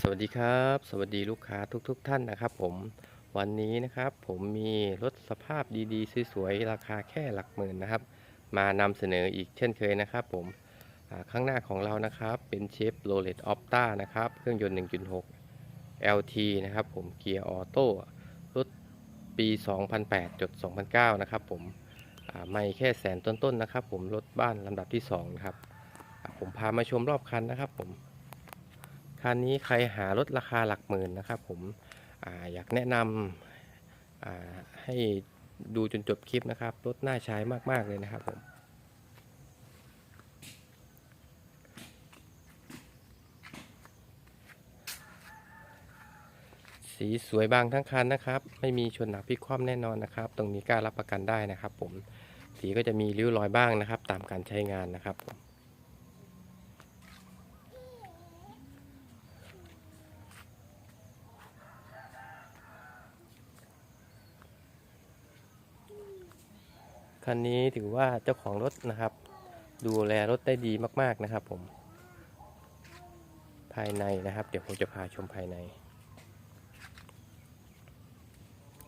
สวัสดีครับ สวัสดีลูกค้าทุกๆทท่านนะครับ ผมวันนี้นะครับ ผมมีรถสภาพดีๆสวยๆราคาแค่หลักหมื่นนะครับ มานำเสนออีกเช่นเคยนะครับ ผมข้างหน้าของเรานะครับ เป็นเชฟโรเลตออฟต้านะครับ เครื่องยนต์ 1.6 LT นะครับ ผมเกียร์ออโต้รถปี 2008จด2009 นะครับ ผมไม่แค่แสนต้นๆนะครับ ผมรถบ้านลำดับที่2ครับผมพามาชมรอบคันนะครับ ผม คันนี้ใครหารถราคาหลักหมื่นนะครับ ผมออยากแนะนำให้ดูจนจบคลิปนะครับ รถน่าใช้มาก ๆ เลยนะครับผมสีสวยบางทั้งคันนะครับ ไม่มีชนหนักพิกคว่ำแน่นอนนะครับ ตรงนี้กล้ารับประกันได้นะครับ ผมสีก็จะมีริ้วรอยบ้างนะครับ ตามการใช้งานนะครับผม คันนี้ถือว่าเจ้าของรถนะครับ ดูแลรถได้ดีมากๆนะครับ ผม ภายในนะครับ เดี๋ยวผมจะพาชมภายใน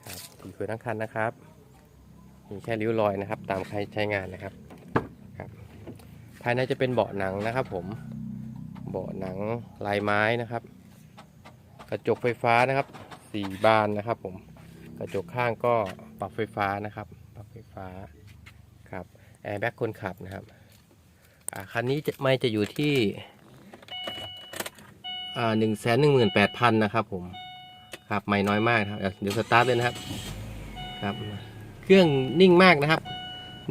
ครับสีสวยทั้งคันนะครับ มีแค่ริ้วรอยนะครับ ตามใครใช้งานนะครับครับ ภายในจะเป็นเบาะหนังนะครับ ผมเบาะหนังลายไม้นะครับ กระจกไฟฟ้านะครับสี่บานนะครับ ผมกระจกข้างก็ปรับไฟฟ้านะครับ ปรับไฟฟ้า ครับแอร์แบ็กคนขับนะครับคันนี้ไม่จะอยู่ที่หนึ่งแสนหนึ่งหมื่นแปดพันนะครับผมครับไม่น้อยมากครับเดี๋ยวเดี๋ยวสตาร์ทเลยนะครับครับ เครื่องนิ่งมากนะครับ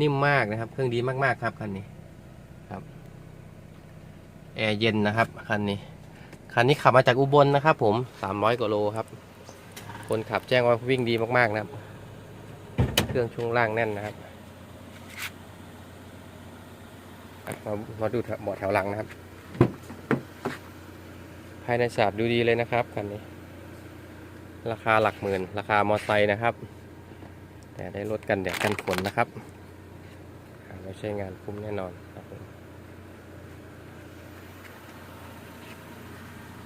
นิ่มมากนะครับ เครื่องดีมากๆครับคันนี้ครับแอร์เย็นนะครับคันนี้คันนี้ขับมาจากอุบลนะครับ ผมสามร้อยกว่าโลครับ คนขับแจ้งว่าวิ่งดีมากๆนะครับ เครื่องช่วงล่างแน่นนะครับอะ มามาดูเบาะแถวหลังนะครับ ภายในฉาบดูดีเลยนะครับคันนี้ ราคาหลักหมื่น ราคามอไซค์นะครับ แต่ได้ลดกันแดดกันฝนนะครับหาไม่ใช่งานคุ้มแน่นอนครับผม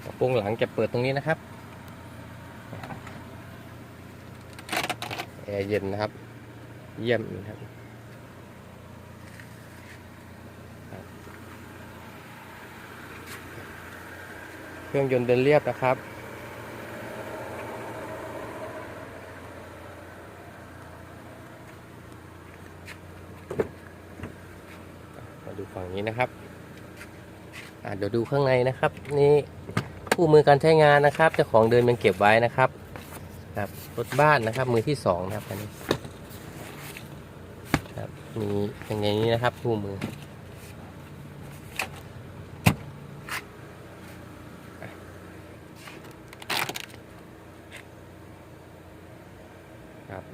กระโปรงหลังจะเปิดตรงนี้นะครับแอร์เย็นนะครับ เยี่ยมนะครับ เครื่องยนต์เดินเรียบนะครับ มาดูฝั่งนี้นะครับอะเดี๋ยวดูข้างในนะครับ นี่คู่มือการใช้งานนะครับเจ้าของเดินยังเก็บไว้นะครับครับรถบ้านนะครับ มือที่สองนะครับอันนี้ครับมีอย่างนี้นะครับคู่มือ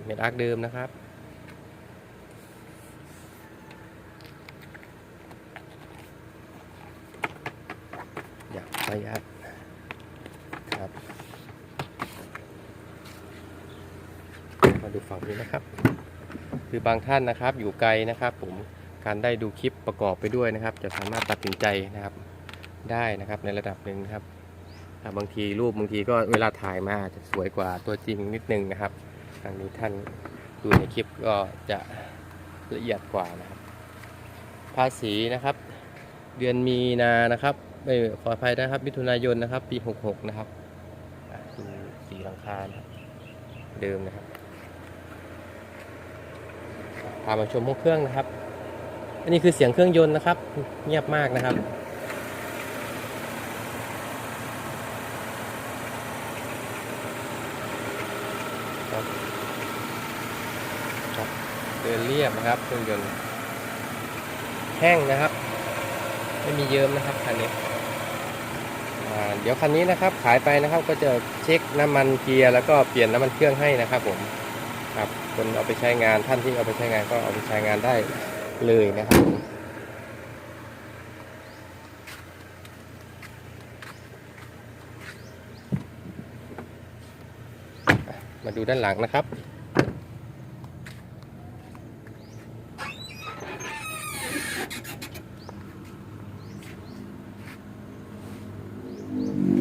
เม็ดอาร์คเดิมนะครับ อยากประหยัดครับมาดูฝั่งนี้นะครับ คือบางท่านนะครับอยู่ไกลนะครับ ผมการได้ดูคลิปประกอบไปด้วยนะครับ จะสามารถตัดสินใจนะครับได้นะครับในระดับหนึ่งครับบางทีรูปบางทีก็เวลาถ่ายมาจะสวยกว่าตัวจริงนิดนึงนะครับ ทางนี้ท่านดูในคลิปก็จะละเอียดกว่านะครับ ภาษีนะครับ เดือนมีนานะครับไม่ขออภัยนะครับมิถุนายนนะครับ ปี 66 นะครับดูสีหลังคานะครับเดิมนะครับพามาชมห้องเครื่องนะครับ อันนี้คือเสียงเครื่องยนต์นะครับ เงียบมากนะครับครับ เดินเรียบนะครับเครื่องยนต์แห้งนะครับ ไม่มีเยิ้มนะครับคันนี้เดี๋ยวคันนี้นะครับขายไปนะครับก็จะเช็คน้ำมันเกียร์แล้วก็เปลี่ยนน้ำมันเครื่องให้นะครับผมครับคนเอาไปใช้งานท่านที่เอาไปใช้งานก็เอาไปใช้งานได้เลยนะครับมาดูด้านหลังนะครับ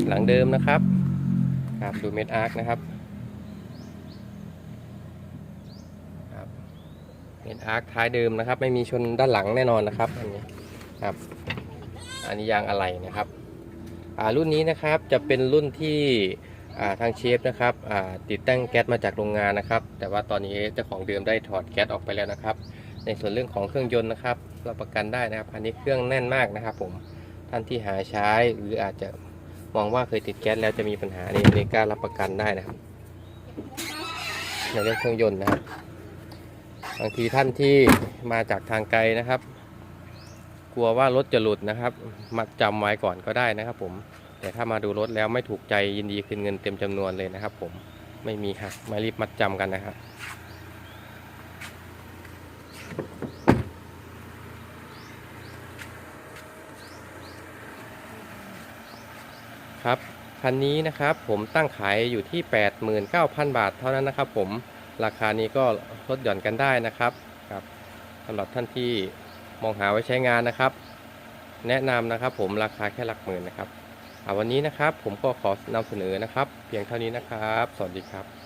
หลังเดิมนะครับครับดูเม็ดอาร์คนะครับครับเม็ดอาร์คท้ายเดิมนะครับ ไม่มีชนด้านหลังแน่นอนนะครับอันนี้ครับอันนี้ยางอะไหล่นะครับอ่ารุ่นนี้นะครับจะเป็นรุ่นที่อ่าทางเชฟนะครับอ่าติดตั้งแก๊สมาจากโรงงานนะครับ แต่ว่าตอนนี้เจ้าของเดิมได้ถอดแก๊สออกไปแล้วนะครับ ในส่วนเรื่องของเครื่องยนต์นะครับรับประกันได้นะครับ อันนี้เครื่องแน่นมากนะครับ ผมท่านที่หาใช้หรืออาจจะ มองว่าเคยติดแก๊สแล้วจะมีปัญหานี่นี่กล้ารับประกันได้นะครับในเรื่องเครื่องยนต์นะครับบางทีท่านที่มาจากทางไกลนะครับ กลัวว่ารถจะหลุดนะครับ มัดจำไว้ก่อนก็ได้นะครับ ผม แต่ถ้ามาดูรถแล้วไม่ถูกใจยินดีคืนเงินเต็มจำนวนเลยนะครับ ผมไม่มีหักไม่รีบมัดจำกันนะครับ ครับคันนี้นะครับผมตั้งขายอยู่ที่ 89,000 บาทเท่านั้นนะครับ ผมราคานี้ก็ลดหย่อนกันได้นะครับครับสำหรับท่านที่มองหาไว้ใช้งานนะครับ แนะนำนะครับ ผมราคาแค่หลักหมื่นนะครับวันนี้นะครับผมก็ขอนำเสนอนะครับ เพียงเท่านี้นะครับ สวัสดีครับ